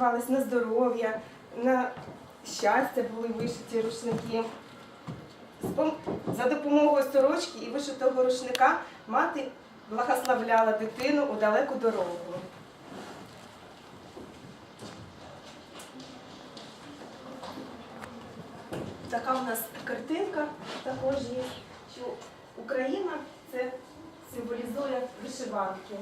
вишивались на здоров'я, на щастя були вишиті рушники. За допомогою сорочки і вишитого рушника мати благословляла дитину у далеку дорогу. Така у нас картинка також є, що Україна це символізує вишиванки.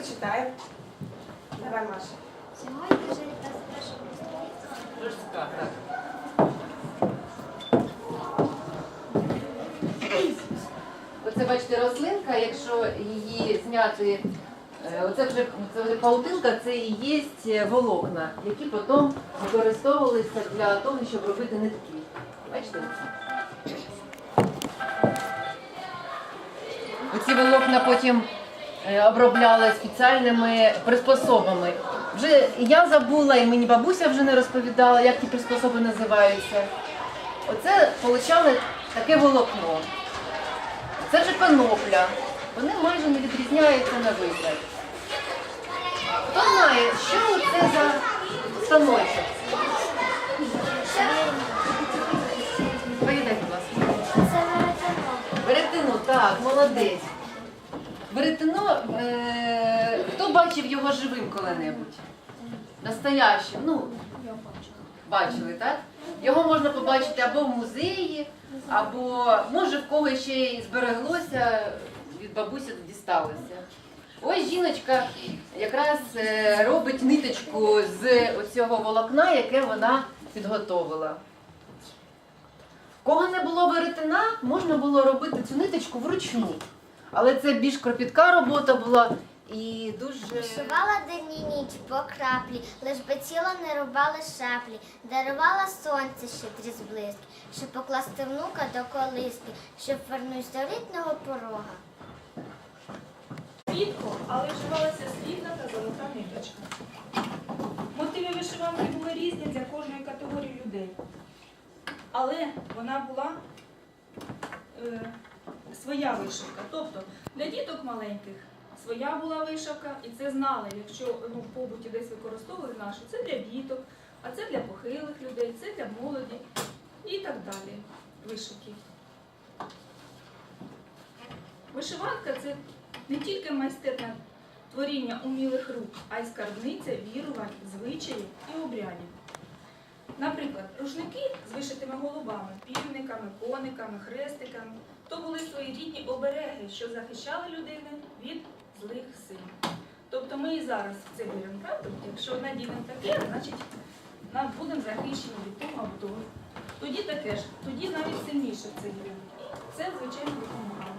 Хто прочитає? Давай, Маша. Сьогодні вже та страшна Оце бачите рослинка, якщо її зняти, е, оце вже це вже паутинка, це і є волокна, які потім використовувалися для того, щоб робити нитки. Бачите? Оці волокна потім е, обробляли спеціальними приспособами. Вже я забула, і мені бабуся вже не розповідала, як ті приспособи називаються. Оце получали таке волокно. Це вже пенопля. Вони майже не відрізняються на вигляд. Хто знає, що це за станочок? Повідай, будь ласка. Веретено, так, молодець. Веретено, е- хто бачив його живим коли-небудь? Настоящим, ну, бачили, так? Його можна побачити або в музеї, або може в когось ще й збереглося, від бабусі дісталося. Ось жіночка якраз е, робить ниточку з оцього волокна, яке вона підготовила. В Кого не було веретена, можна було робити цю ниточку вручну. Але це більш кропітка робота була і дуже. Вишивала день і ніч по краплі, лиш би тіло не рубали шаплі, дарувала сонце щедрі зблиски, щоб покласти внука до колиски, щоб вернуть до рідного порога. Рідко, але вживалася срібна та золота ниточка. Мотиви вишиванки були різні для кожної категорії людей. Але вона була е, своя вишивка. Тобто для діток маленьких своя була вишивка, і це знали, якщо ну, в побуті десь використовували нашу, це для діток, а це для похилих людей, це для молоді і так далі. Вишивки. Вишиванка це не тільки майстерне творіння умілих рук, а й скарбниця вірувань, звичаїв і обрядів. Наприклад, рушники з вишитими голубами, півниками, кониками, хрестиками то були своєрідні обереги, що захищали людини від злих сил. Тобто ми і зараз це беремо, правда? Якщо надінемо таке, значить нам будемо захищені від того або того. Тоді таке ж, тоді навіть сильніше це віримо. Це, звичайно, допомагало.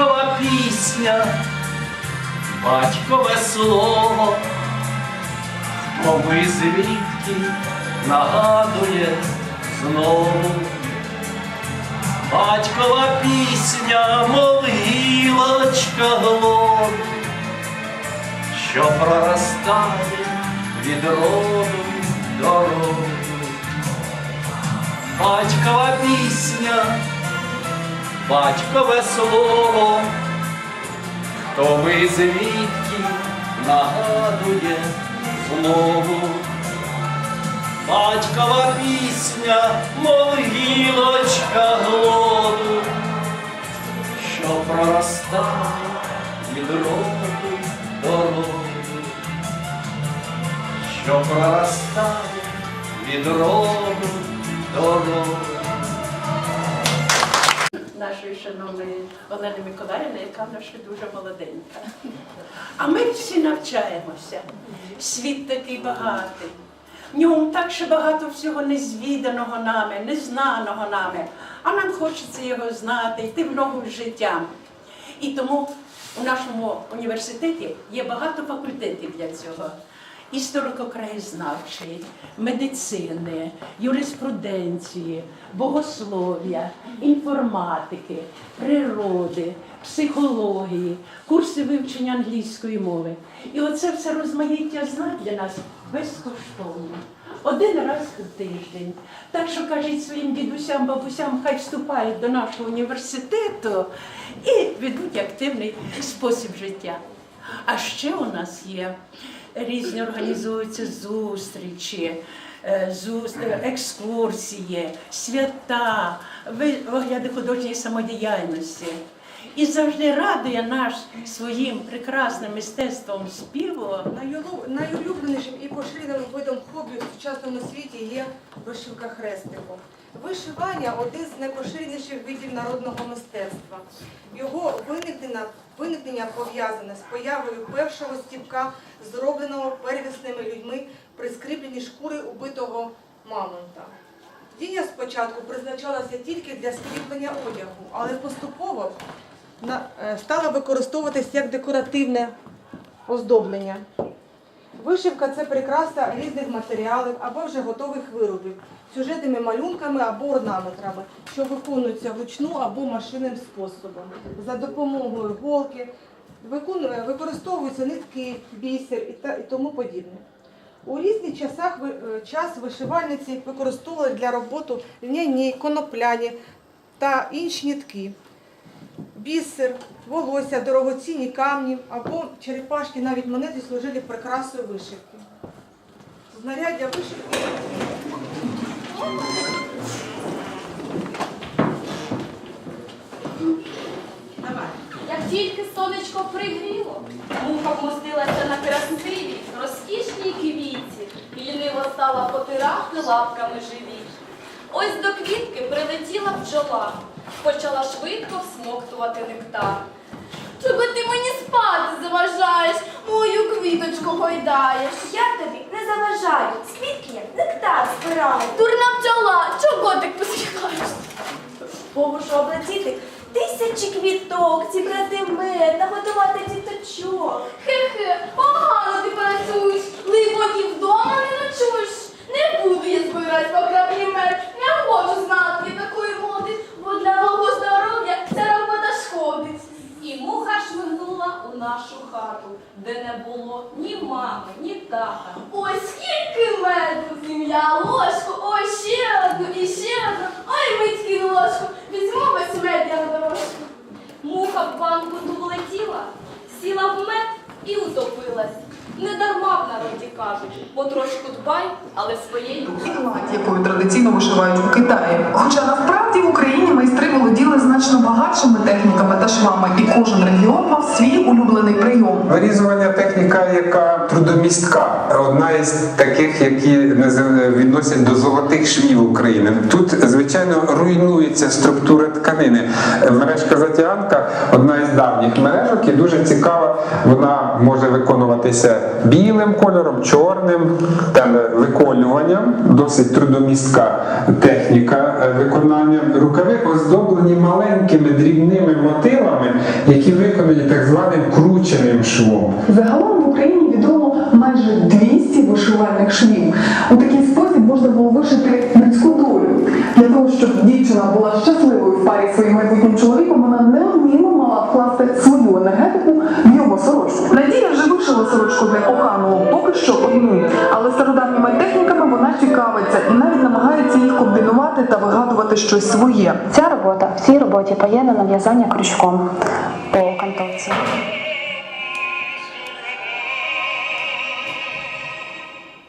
Батькова пісня, батькове слово, хто ви звідки нагадує знову. Батькова пісня, могилочка глоду, що проростає від роду до роду. Батькова пісня батькове слово, хто ви звідки нагадує знову. Батькова пісня, могилочка глоду, що проростає від роду до роду, що проростає від роду до роду. Нашої шановної Олени Миколаївни, яка в нас ще дуже молоденька. А ми всі навчаємося. Світ такий багатий. В ньому так ще багато всього незвіданого нами, незнаного нами. А нам хочеться його знати, йти в ногу з життям. І тому у нашому університеті є багато факультетів для цього. Історико-краєзнавчий, медицини, юриспруденції, богослов'я, інформатики, природи, психології, курси вивчення англійської мови. І оце все розмаїття знань для нас безкоштовно. Один раз в тиждень. Так що кажіть своїм дідусям, бабусям, хай вступають до нашого університету і ведуть активний спосіб життя. А ще у нас є різні організуються зустрічі, е, е, екскурсії, свята, огляди художньої самодіяльності. І завжди радує наш своїм прекрасним мистецтвом співу. Найулю- Найулюбленішим і поширеним видом хобі в сучасному світі є вишивка хрестиком. Вишивання один з найпоширеніших видів народного мистецтва. Його виникнення, виникнення пов'язане з появою першого стіпка, зробленого первісними людьми при скріпленні шкури убитого мамонта. Дія спочатку призначалася тільки для скріплення одягу, але поступово е, стала використовуватись як декоративне оздоблення. Вишивка це прикраса різних матеріалів або вже готових виробів, сюжетними малюнками або орнаметрами, що виконуються вручну або машинним способом. За допомогою голки використовуються нитки, бісер і, тому подібне. У різні часах е, час вишивальниці використовували для роботи льняні, конопляні та інші нитки бісер, волосся, дорогоцінні камні або черепашки, навіть монети служили прикрасою вишивки. Знаряддя вишивки. Як тільки сонечко пригріло, муха вмостилася на красивій, розкішній квітці і ліниво стала потирати лапками живі. Ось до квітки прилетіла бджола, почала швидко всмоктувати нектар. Чого ти мені спати заважаєш, мою квіточку гойдаєш? Я тобі не заважаю. З квітки я нектар збираю. Дурна бджола, чого ти посміхаєш? Можу облетіти тисячі квіток, зібрати мед, наготувати діточок. Хе-хе, погано ти працюєш, либо і вдома не ночуєш. Не буду я збирати по краплі мед, не хочу знати такої моди, бо для мого здоров'я ця робота шкодить. І муха шмигнула у нашу хату, де не було ні мами, ні тата. Ой, скільки меду, сім'я ложку, ой, ще одну і ще одну, ой, мицьки ложку, візьму весь мед я на дорожку. Муха в банку влетіла, сіла в мед і утопилась. Не дарма в народі кажуть, потрошку дбай, але своєї якою традиційно вишивають у Китаї. Хоча насправді в Україні володіли значно багатшими техніками та швами, і кожен регіон мав свій улюблений прийом. Вирізування техніка, яка трудомістка, одна із таких, які відносять до золотих швів України. Тут, звичайно, руйнується структура тканини. Мережка затянка одна із давніх мережок і дуже цікава. Вона може виконуватися білим кольором, чорним там виконуванням. Досить трудомістка техніка е, виконання. Рукави оздоблені маленькими дрібними мотивами, які виконані так званим крученим швом. Загалом в Україні відомо майже 200 вишивальних швів. У такий спосіб можна було вишити людську долю. Для того, щоб дівчина була щасливою в парі своїм майбутнім чоловіком, вона неодмінно мала вкласти свою енергетику в його сорочку. Надія вже вишила сорочку для коханого поки що одну, але стародавніми техніками вона цікавиться і навіть намагається їх комбінувати та вигадувати щось своє. Ця цій роботі поєднано в'язання крючком по кантовці.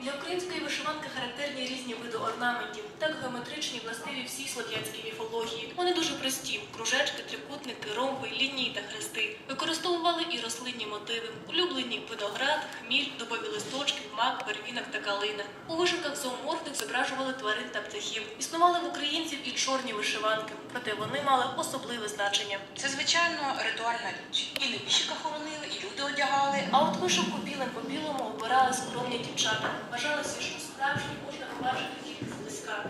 Для української вишиванки характерні різні види орнаментів, так геометричні, властиві всій слов'янській міфології. Вони дуже прості: кружечки, трикутники, ромби, лінії та хрести. Використовували і рослинні мотиви, улюблені виноград, хміль, дубові листочки, мак, первінок та калина. У вишивках зооморфних Існували в українців і чорні вишиванки, проте вони мали особливе значення. Це звичайно ритуальна річ. І небіжчика хоронили, і люди одягали, а от вишивку білим по білому обирали скромні дівчата. Вважалося, що справжні можна побачити тільки зблизька.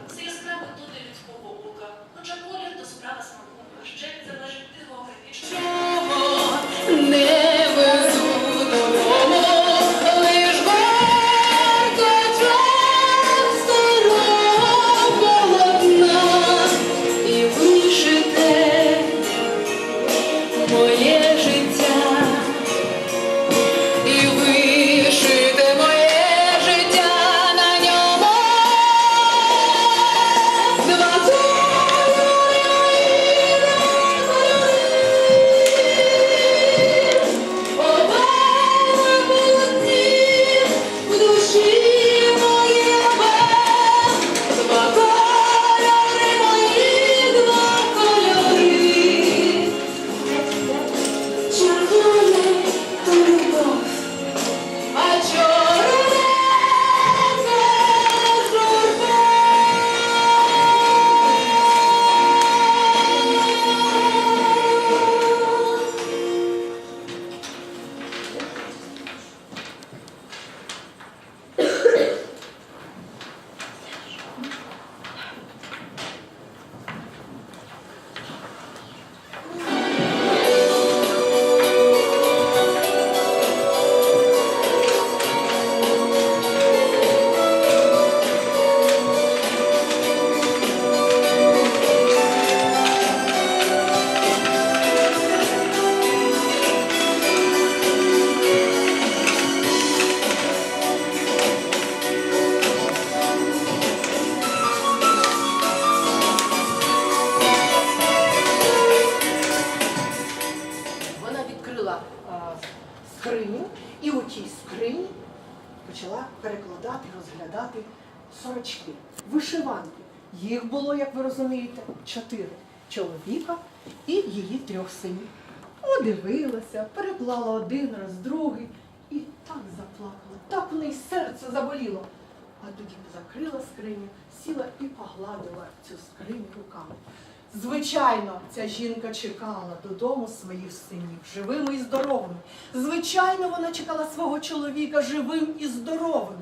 Чоловіка і її трьох синів. Одивилася, переклала один раз, другий і так заплакала, так в неї серце заболіло. А тоді закрила скриню, сіла і погладила цю скриню руками. Звичайно, ця жінка чекала додому своїх синів, живими і здоровими. Звичайно, вона чекала свого чоловіка живим і здоровим.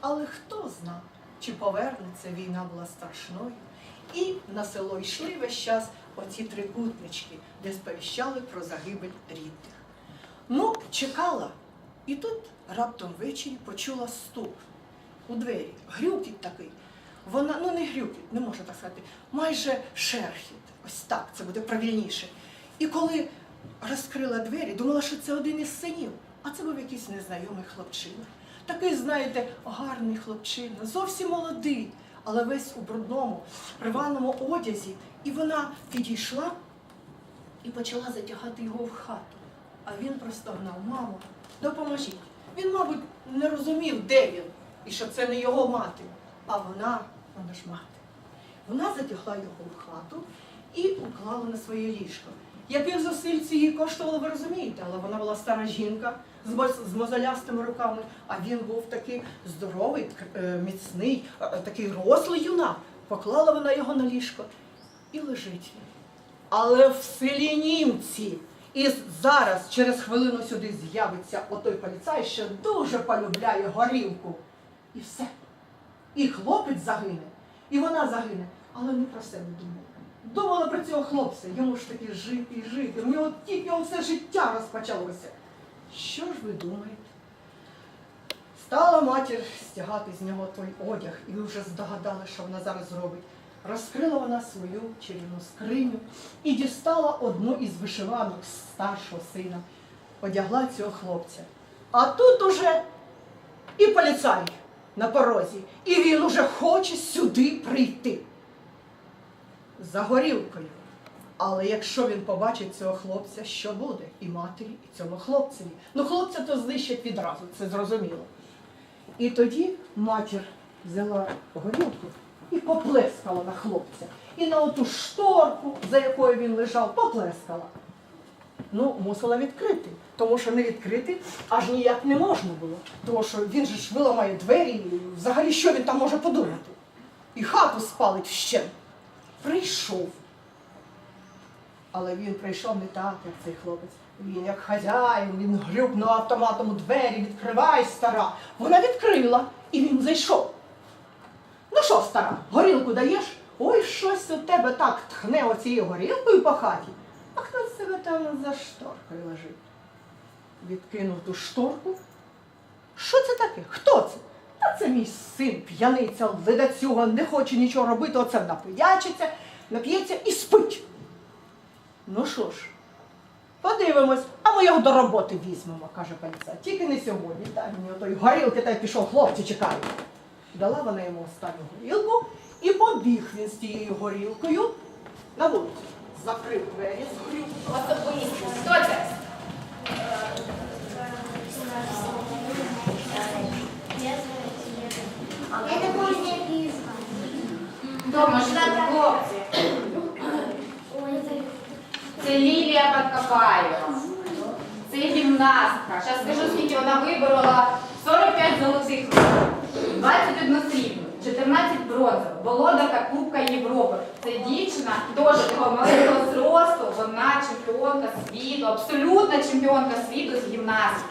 Але хто знав, чи повернеться війна була страшною. І на село йшли весь час оці трикутнички, де сповіщали про загибель рідних. Ну, чекала. І тут раптом ввечері почула стук у двері. Грюкіт такий. Вона, ну не грюкіт, не можна так сказати, майже шерхіт. Ось так, це буде правильніше. І коли розкрила двері, думала, що це один із синів, а це був якийсь незнайомий хлопчина. Такий, знаєте, гарний хлопчина, зовсім молодий, але весь у брудному, рваному одязі. І вона підійшла і почала затягати його в хату. А він простогнав, мамо, допоможіть. Він, мабуть, не розумів, де він, і що це не його мати. А вона, вона ж мати. Вона затягла його в хату і уклала на своє ліжко. Яких зусиль це їй коштувало, ви розумієте, але вона була стара жінка з моз- з мозолястими руками, а він був такий здоровий, е, міцний, такий рослий юнак. Поклала вона його на ліжко і лежить. Але в селі німці. І зараз через хвилину сюди з'явиться отой поліцай, що дуже полюбляє горілку. І все. І хлопець загине, і вона загине, але не про себе думала. Думала про цього хлопця, йому ж таки жити і жити. У нього тільки все життя розпочалося. Що ж ви думаєте? Стала матір стягати з нього той одяг, і вже здогадали, що вона зараз зробить. Розкрила вона свою чарівну скриню і дістала одну із вишиванок старшого сина, одягла цього хлопця. А тут уже і поліцай на порозі, і він уже хоче сюди прийти. За горілкою. Але якщо він побачить цього хлопця, що буде? І матері, і цьому хлопцеві. Ну, хлопця то знищать відразу, це зрозуміло. І тоді матір взяла горілку і поплескала на хлопця. І на оту шторку, за якою він лежав, поплескала. Ну, мусила відкрити, тому що не відкрити аж ніяк не можна було. Тому що він же ж виламає двері, і взагалі що він там може подумати? І хату спалить вщент. Прийшов. Але він прийшов не так, як цей хлопець. Він як хазяїн, він грюкнув автоматом у двері, відкривай, стара. Вона відкрила, і він зайшов. Ну що, стара, горілку даєш? Ой, щось у тебе так тхне оцією горілкою по хаті. А хто з себе там за шторкою лежить? Відкинув ту шторку. Що це таке? Хто це? Та це мій син, п'яниця, ледацюга, не хоче нічого робити, оце напиячиться, нап'ється і спить. Ну що ж, подивимось, а ми його до роботи візьмемо, каже поліцай. Тільки не сьогодні. Дай мені отої горілки та й пішов, хлопці чекають. Дала вона йому останню горілку і побіг він з тією горілкою на вулицю. Закрив двері з горілкою. Особисто. Хто це? Я не помню, як її звати. Хто може хлопці? Це Лілія Подкопаєва. Це гімнастка. Зараз скажу, скільки вона виборола 45 золотих, 21 срібну, 14 бронзових, володарка Кубка Європи. Це дівчина дуже такого маленького зросту, вона чемпіонка світу, абсолютна чемпіонка світу з гімнастики.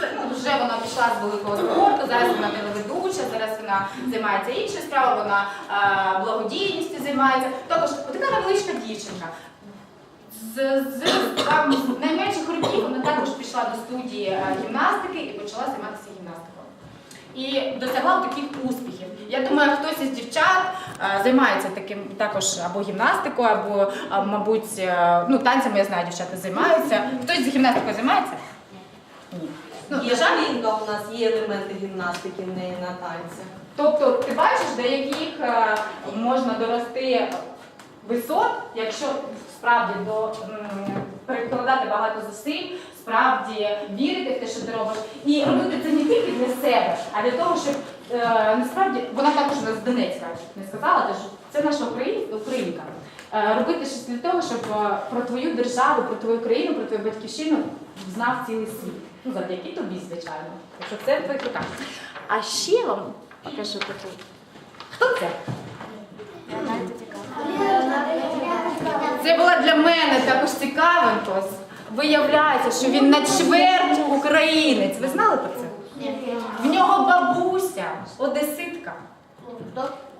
Ну, вже вона пішла з великого спорту, зараз вона телеведуча, зараз вона займається іншою справою, вона е, благодійністю займається. Також така невеличка дівчинка. З, з, там, з найменших років вона також пішла до студії е, гімнастики і почала займатися гімнастикою. І досягла таких успіхів. Я думаю, хтось із дівчат е, займається таким також або гімнастикою, або, мабуть, е, ну, танцями я знаю, дівчата займаються. Хтось з гімнастикою займається? Ні. Ну, Є жаль, жінка у нас, є елементи гімнастики в неї на танцях. Тобто, ти бачиш, до яких можна дорости висот, якщо справді до прикладати багато зусиль, справді вірити в те, що ти робиш, і робити це не тільки для себе, а для того, щоб е, насправді вона також з Донецька не сказала, тож це наша Україн, українка. Е, робити щось для того, щоб е, про твою державу, про твою країну, про твою батьківщину знав цілий світ. Ну, завдяки тобі, звичайно. Так що це в твоїх руках. А ще вам покажу таку. Хто це? Це було для мене також цікавенько. Виявляється, що він на чверть українець. Ви знали про це? В нього бабуся, одеситка.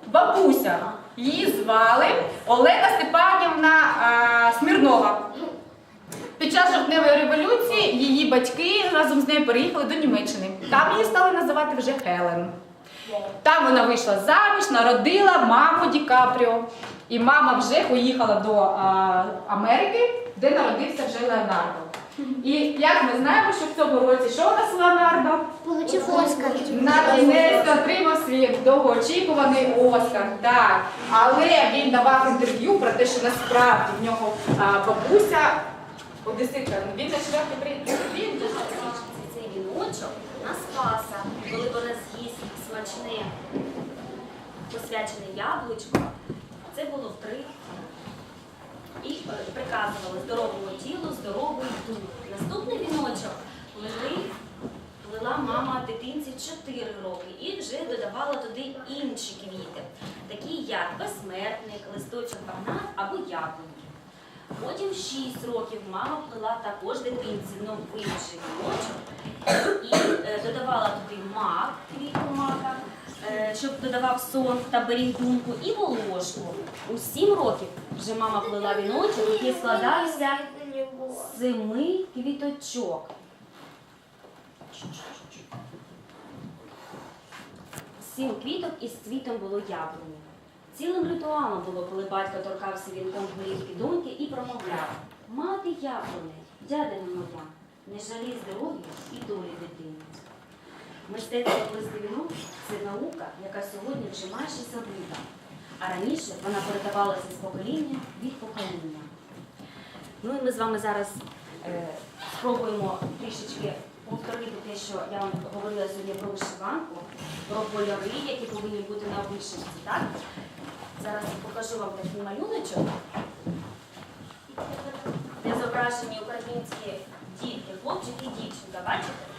Бабуся. Її звали Олена Степанівна а, Смірнова. Під час жовтневої революції її батьки разом з нею переїхали до Німеччини. Там її стали називати вже Хелен. Там вона вийшла заміж, народила маму Ді Капріо. І мама вже поїхала до а, Америки, де народився вже Леонардо. І як ми знаємо, що в цьому році що у нас Леонардо? Получив Оскар. На кінець отримав свій довгоочікуваний Оскар. Так. Але він давав інтерв'ю про те, що насправді в нього а, бабуся Одеситка. Він на четвертий при- він цей віночок на Спаса, коли вона з'їсть смачне посвячене яблучко, це було в три. І приказували здоровому тілу, здоровий дух. Наступний віночок плели, плела мама дитинці 4 роки і вже додавала туди інші квіти, такі як безсмертник, листочок багна або яблуньки. Потім 6 років мама плела також дитинці новий віночок і е, додавала туди мак, квітку мака, щоб додавав сон та беріг думку, і волошку. У 7 років вже мама плела віночок, який складався з семи квіточок. Сім квіток із цвітом було яблуні. Цілим ритуалом було, коли батько торкався вінком голівки доньки і промовляв Мати яблуне, дядина моя, не жалі здоров'я і долі дитини. Мистецтво плести вінок – це наука, яка сьогодні вже майже забита, а раніше вона передавалася з покоління від покоління. Ну і ми з вами зараз е, спробуємо трішечки повторити те, що я вам говорила сьогодні про вишиванку, про кольори, які повинні бути на вишивці. Так? Зараз покажу вам такий малюночок, де зображені українські дітки, хлопчик і дівчинка. Бачите?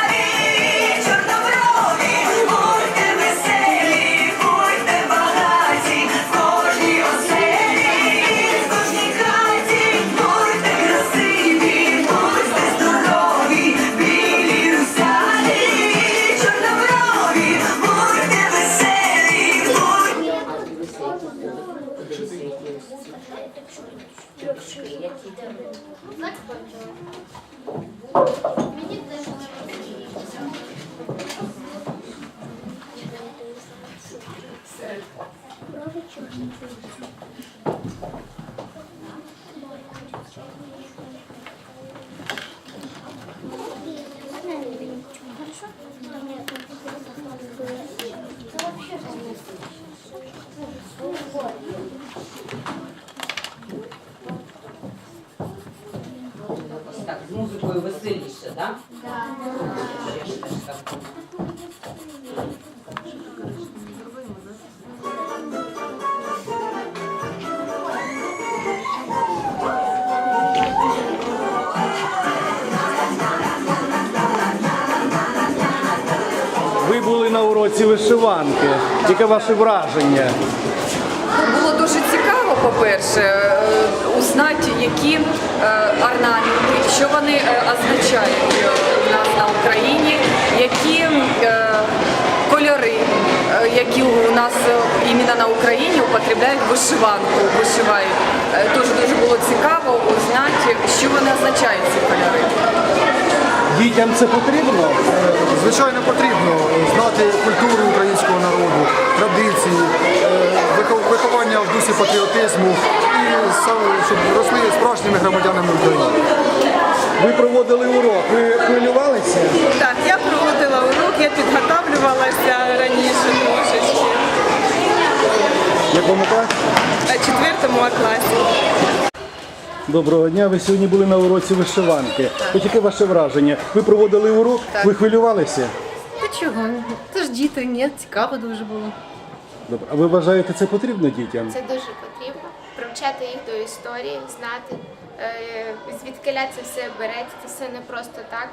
музикою веселіше, так? Ви були на уроці вишиванки. Яке ваше враження? Було дуже цікаво, по-перше, е, які е, орнаменти, що вони е, означають е, у нас на Україні, які кольори, які у нас іменно на Україні употребляють вишиванку, вишивають. Дуже дуже було цікаво узнати, що вони означають ці кольори. Дітям це потрібно? Звичайно, потрібно знати культуру українського народу, традиції, е, вихов- виховання в дусі патріотизму і саме, щоб росли справжніми громадянами України. Ви проводили урок. Ви хвилювалися? Так, я проводила урок, я підготовлювалася раніше трошечки. В якому класі? На четвертому класі. Доброго дня. Ви сьогодні були на уроці вишиванки. От яке ваше враження? Ви проводили урок? Так. Ви хвилювалися? Та чого? Це ж діти, ні, цікаво дуже було. Добре. А ви вважаєте, це потрібно дітям? Це дуже потрібно привчати їх до історії, знати е, звідкиля це все береться, це все не просто так.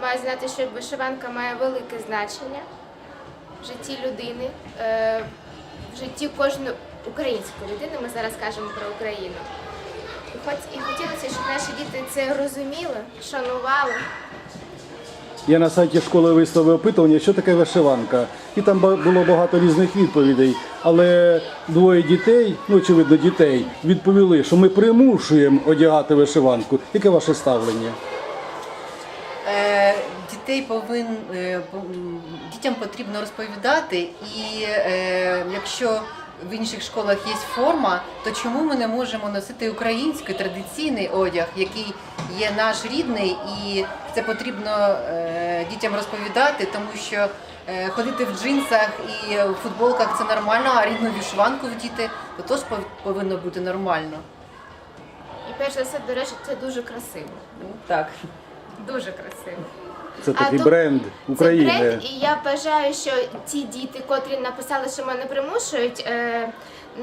Має знати, що вишиванка має велике значення в житті людини, е, в житті кожної української людини. Ми зараз кажемо про Україну. І хотілося, щоб наші діти це розуміли, шанували. Я на сайті школи виставив опитування, що таке вишиванка. І там було багато різних відповідей. Але двоє дітей, ну очевидно, дітей, відповіли, що ми примушуємо одягати вишиванку. Яке ваше ставлення? Е, дітей повин, е, дітям потрібно розповідати, і е, якщо в інших школах є форма, то чому ми не можемо носити український традиційний одяг, який є наш рідний, і це потрібно е, дітям розповідати, тому що е, ходити в джинсах і в футболках це нормально, а рідну вішванку вдіти то теж повинно бути нормально. І перш за все, до речі, це дуже красиво. Так. Дуже красиво. Це такий то- бренд України. Це бренд, і я вважаю, що ті діти, котрі написали, що мене примушують, е,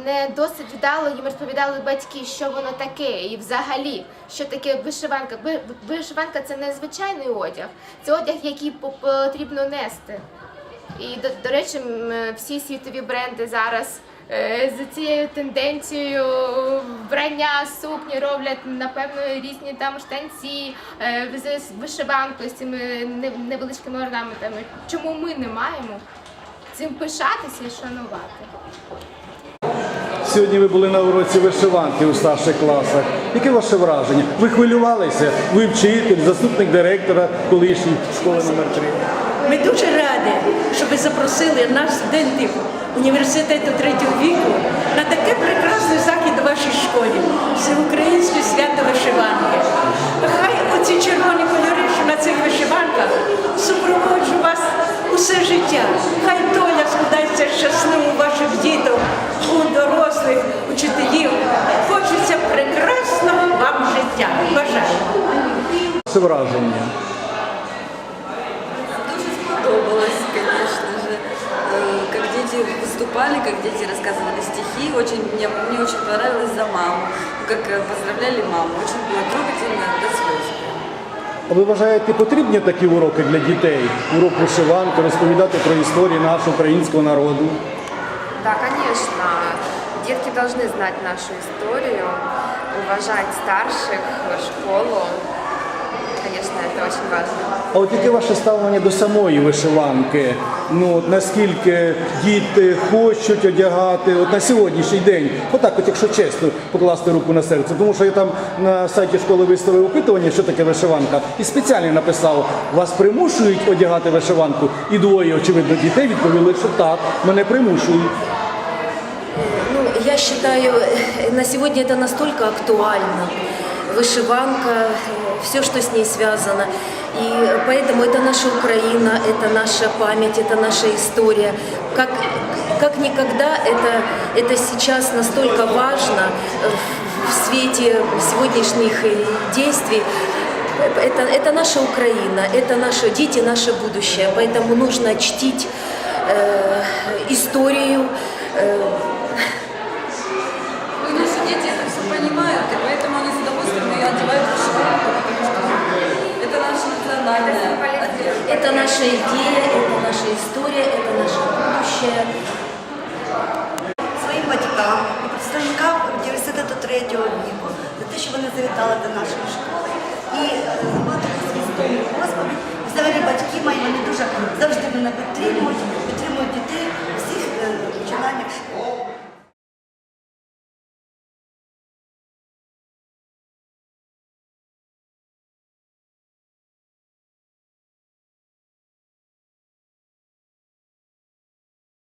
не досить вдало їм розповідали батьки, що воно таке, і взагалі, що таке вишиванка. Ви- Вишиванка це не звичайний одяг, це одяг, який по- потрібно нести. І до, до речі, всі світові бренди зараз е, з цією тенденцією вбрання сукні роблять напевно різні там штанці е, з з вишиванкою, з цими невеличкими орнаментами. Чому ми не маємо цим пишатися і шанувати? Сьогодні ви були на уроці вишиванки у старших класах. Яке ваше враження? Ви хвилювалися? Ви вчитель, заступник директора колишній школи номер 3 Ми дуже раді, що ви запросили нас, студентів університету третього віку, на таке прекрасний захід у вашій школі, всеукраїнське свято вишиванки. Хай оці червоні кольори, що на цих вишиванках, супроводжують вас усе життя. Хай доля складається щасливо у ваших діток, у дорослих, учителів. Хочеться прекрасного вам життя. Бажаю. Ваше враження? Дуже сподобалось, конечно же, Э, как дети выступали, как дети рассказывали стихи. Очень, мне, мне очень понравилось за маму, как э, поздравляли маму. Очень было трогательно до слез. А ви вважаєте, потрібні такі уроки для дітей? Урок вишиванки, розповідати про історію нашого українського народу? Да, конечно. Детки должны знать нашу историю, уважать старших, школу. Конечно, это очень важно. А от яке ваше ставлення до самої вишиванки? Ну от наскільки діти хочуть одягати от на сьогоднішній день? Отак, от якщо чесно, покласти руку на серце. Тому що я там на сайті школи виставив опитування, що таке вишиванка, і спеціально написав: вас примушують одягати вишиванку? І двоє, очевидно, дітей відповіли, що так, мене примушують. Ну, я считаю, э, на сегодня это настолько актуально. Вышиванка, все, что с ней связано. И поэтому это наша Украина, это наша память, это наша история. Как, как никогда это, это сейчас настолько важно э, в, в свете сегодняшних э, действий. Это, это наша Украина, это наши дети, наше будущее. Поэтому нужно чтить э, историю, э, Это наша идея, это наша история, это наше будущее. своїм батькам і представникам університету третього віку за те, що вони завітали до нашої школи. І зробили таку змістовну розповідь. Взагалі батьки мої вони дуже завжди мене підтримують, підтримують дітей у всіх е, починаннях школи.